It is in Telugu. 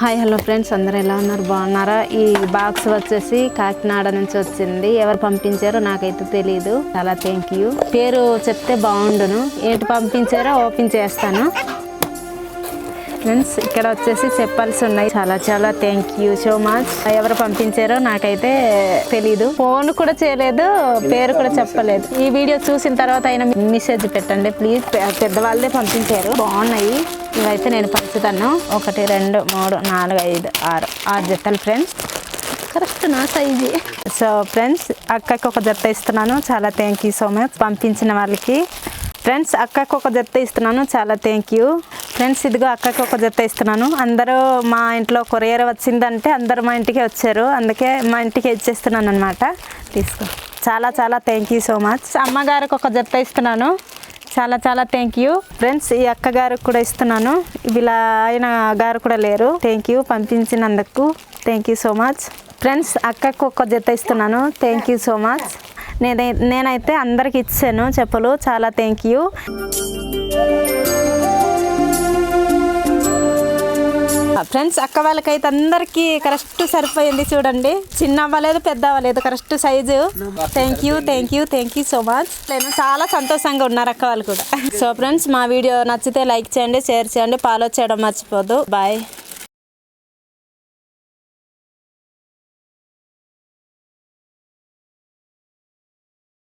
హాయ్ హలో ఫ్రెండ్స్ అందరు ఎలా ఉన్నారు? బాగున్నారా? ఈ బాక్స్ వచ్చేసి కాకినాడ నుంచి వచ్చింది. ఎవరు పంపించారో నాకైతే తెలియదు చాలా థ్యాంక్ యూ పేరు చెప్తే బాగుండును. ఏంటి పంపించారో ఓపెన్ చేస్తాను. ఫ్రెండ్స్ ఇక్కడ వచ్చేసి చెప్పాల్సి ఉన్నాయి. చాలా చాలా థ్యాంక్ యూ సో మచ్ ఎవరు పంపించారో నాకైతే తెలీదు. ఫోన్ కూడా చేయలేదు పేరు కూడా చెప్పలేదు. ఈ వీడియో చూసిన తర్వాత అయినా మెసేజ్ పెట్టండి ప్లీజ్ పెద్దవాళ్ళే పంపించారు. బాగున్నాయి. ఇవైతే నేను పంచుతాను. ఒకటి రెండు మూడు నాలుగు ఐదు ఆరు ఆరు జతలు ఫ్రెండ్స్ కరెక్ట్ నా సైజు సో ఫ్రెండ్స్ అక్కకి ఒక జత ఇస్తున్నాను. చాలా థ్యాంక్ యూ సో మచ్ పంపించిన వాళ్ళకి. ఫ్రెండ్స్ అక్కకు ఒక జత ఇస్తున్నాను. చాలా థ్యాంక్ యూ ఫ్రెండ్స్ ఇదిగో అక్కకి ఒక జత ఇస్తున్నాను. అందరూ మా ఇంట్లో కొరియర్ వచ్చిందంటే అందరూ మా ఇంటికి వచ్చారు. అందుకే మా ఇంటికి ఇచ్చేస్తున్నాను అనమాట తీసుకో. చాలా చాలా థ్యాంక్ యూ సో మచ్ అమ్మగారికి ఒక జత ఇస్తున్నాను. చాలా చాలా థ్యాంక్ యూ ఫ్రెండ్స్ ఈ అక్క గారికి కూడా ఇస్తున్నాను. వీళ్ళ ఆయన గారు కూడా లేరు. Thank you పంపించినందుకు. Thank you so much friends అక్కకు ఒక జత ఇస్తున్నాను. థ్యాంక్ యూ సో మచ్ నేనై నేనైతే అందరికి ఇచ్చాను చెప్పులు. చాలా థ్యాంక్ యూ ఫ్రెండ్స్ అక్క వాళ్ళకైతే అందరికీ కరెక్ట్ సరిపోయింది చూడండి. చిన్న అవ్వలేదు పెద్ద అవ్వలేదు correct size thank you thank you thank you so much నేను చాలా సంతోషంగా ఉన్నారు అక్క వాళ్ళు కూడా. సో ఫ్రెండ్స్ మా వీడియో నచ్చితే లైక్ చేయండి షేర్ చేయండి ఫాలో చేయడం మర్చిపోద్దు. బాయ్